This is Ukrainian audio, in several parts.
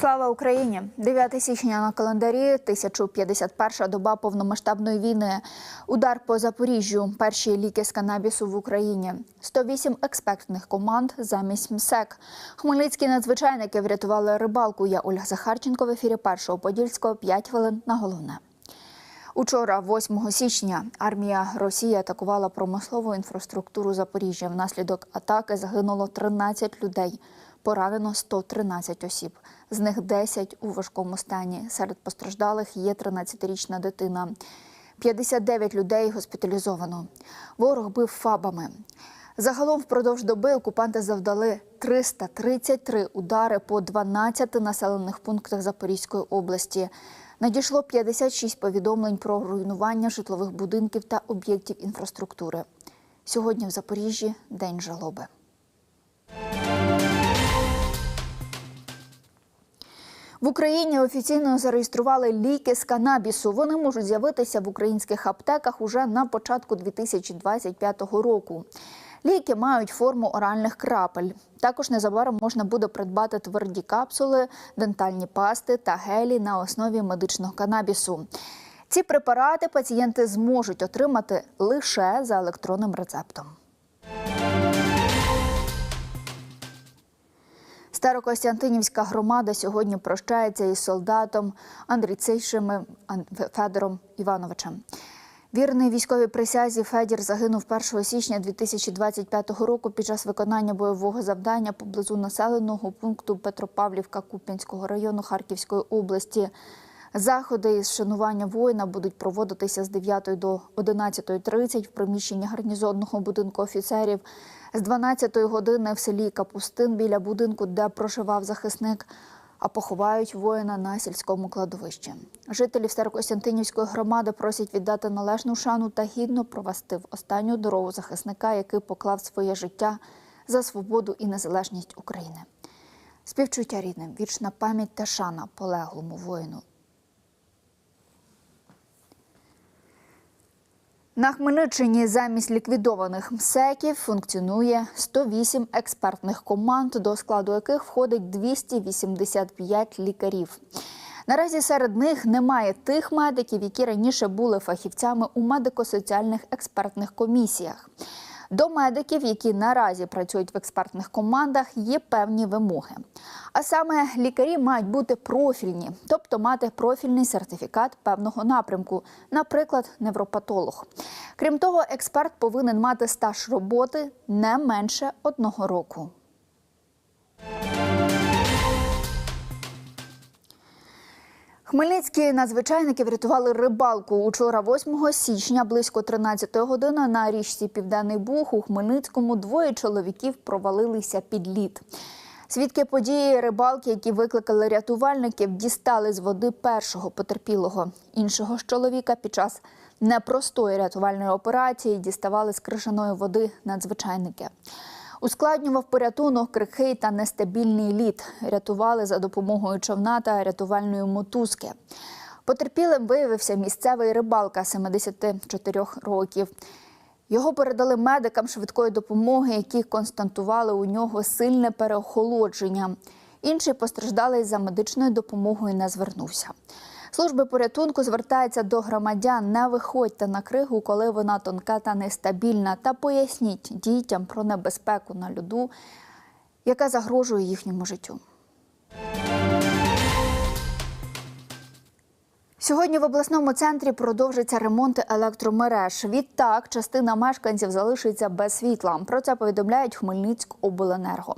Слава Україні! 9 січня на календарі 1051 доба повномасштабної війни. Удар по Запоріжжю. Перші ліки з канабісу в Україні. 108 експертних команд замість МСЕК. Хмельницькі надзвичайники врятували рибалку. Я Ольга Захарченко в ефірі першого подільського 5 хвилин на головне. Учора, 8 січня, армія Росії атакувала промислову інфраструктуру Запоріжжя. Внаслідок атаки загинуло 13 людей, поранено 113 осіб. З них 10 у важкому стані. Серед постраждалих є 13-річна дитина. 59 людей госпіталізовано. Ворог бив фабами. Загалом впродовж доби окупанти завдали 333 удари по 12 населених пунктах Запорізької області. Надійшло 56 повідомлень про руйнування житлових будинків та об'єктів інфраструктури. Сьогодні в Запоріжжі день жалоби. В Україні офіційно зареєстрували ліки з канабісу. Вони можуть з'явитися в українських аптеках уже на початку 2025 року. Ліки мають форму оральних крапель. Також незабаром можна буде придбати тверді капсули, дентальні пасти та гелі на основі медичного канабісу. Ці препарати пацієнти зможуть отримати лише за електронним рецептом. Старокостянтинівська громада сьогодні прощається із солдатом Андрійцейшим Федором Івановичем. Вірний військовій присязі Федір загинув 1 січня 2025 року під час виконання бойового завдання поблизу населеного пункту Петропавлівка Куп'янського району Харківської області. Заходи із шанування воїна будуть проводитися з 9 до 11.30 в приміщенні гарнізонного будинку офіцерів. З 12 години в селі Капустин біля будинку, де проживав захисник, а поховають воїна на сільському кладовищі. Жителів Старокостянтинівської громади просять віддати належну шану та гідно провести в останню дорогу захисника, який поклав своє життя за свободу і незалежність України. Співчуття рідним, вічна пам'ять та шана полеглому воїну. На Хмельниччині замість ліквідованих МСЕКів функціонує 108 експертних команд, до складу яких входить 285 лікарів. Наразі серед них немає тих медиків, які раніше були фахівцями у медико-соціальних експертних комісіях. До медиків, які наразі працюють в експертних командах, є певні вимоги. А саме лікарі мають бути профільні, тобто мати профільний сертифікат певного напрямку, наприклад, невропатолог. Крім того, експерт повинен мати стаж роботи не менше одного року. Хмельницькі надзвичайники врятували рибалку. Учора, 8 січня, близько 13 години, на річці Південний Буг у Хмельницькому двоє чоловіків провалилися під лід. Свідки події рибалки, які викликали рятувальників, дістали з води першого потерпілого. Іншого ж чоловіка під час непростої рятувальної операції діставали з крижаної води надзвичайники. Ускладнював порятунок крихий та нестабільний лід. Рятували за допомогою човна та рятувальної мотузки. Потерпілим виявився місцевий рибалка 74 років. Його передали медикам швидкої допомоги, які констатували у нього сильне переохолодження. Інший постраждалий за медичною допомогою не звернувся. Служби порятунку звертаються до громадян. Не виходьте на кригу, коли вона тонка та нестабільна, та поясніть дітям про небезпеку на льоду, яка загрожує їхньому життю. Сьогодні в обласному центрі продовжиться ремонт електромереж. Відтак, частина мешканців залишиться без світла. Про це повідомляють Хмельницькобленерго.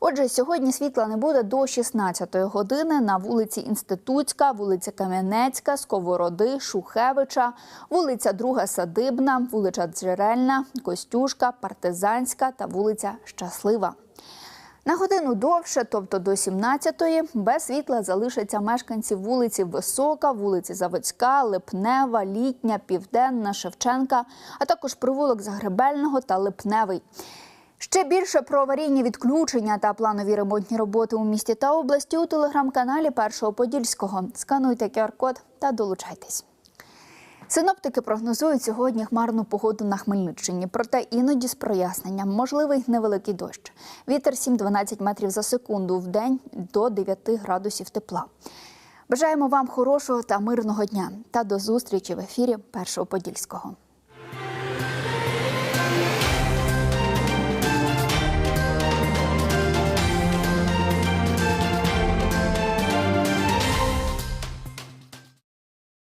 Отже, сьогодні світла не буде до 16-ї години на вулиці Інститутська, вулиця Кам'янецька, Сковороди, Шухевича, вулиця Друга Садибна, вулиця Джерельна, Костюшка, Партизанська та вулиця Щаслива. На годину довше, тобто до 17-ї, без світла залишаться мешканці вулиці Висока, вулиці Заводська, Липнева, Літня, Південна, Шевченка, а також провулок Загребельного та Липневий. Ще більше про аварійні відключення та планові ремонтні роботи у місті та області у телеграм-каналі Першого Подільського. Скануйте QR-код та долучайтесь. Синоптики прогнозують сьогодні хмарну погоду на Хмельниччині, проте іноді з проясненням можливий невеликий дощ. Вітер 7-12 метрів за секунду в день до 9 градусів тепла. Бажаємо вам хорошого та мирного дня та до зустрічі в ефірі Першого Подільського.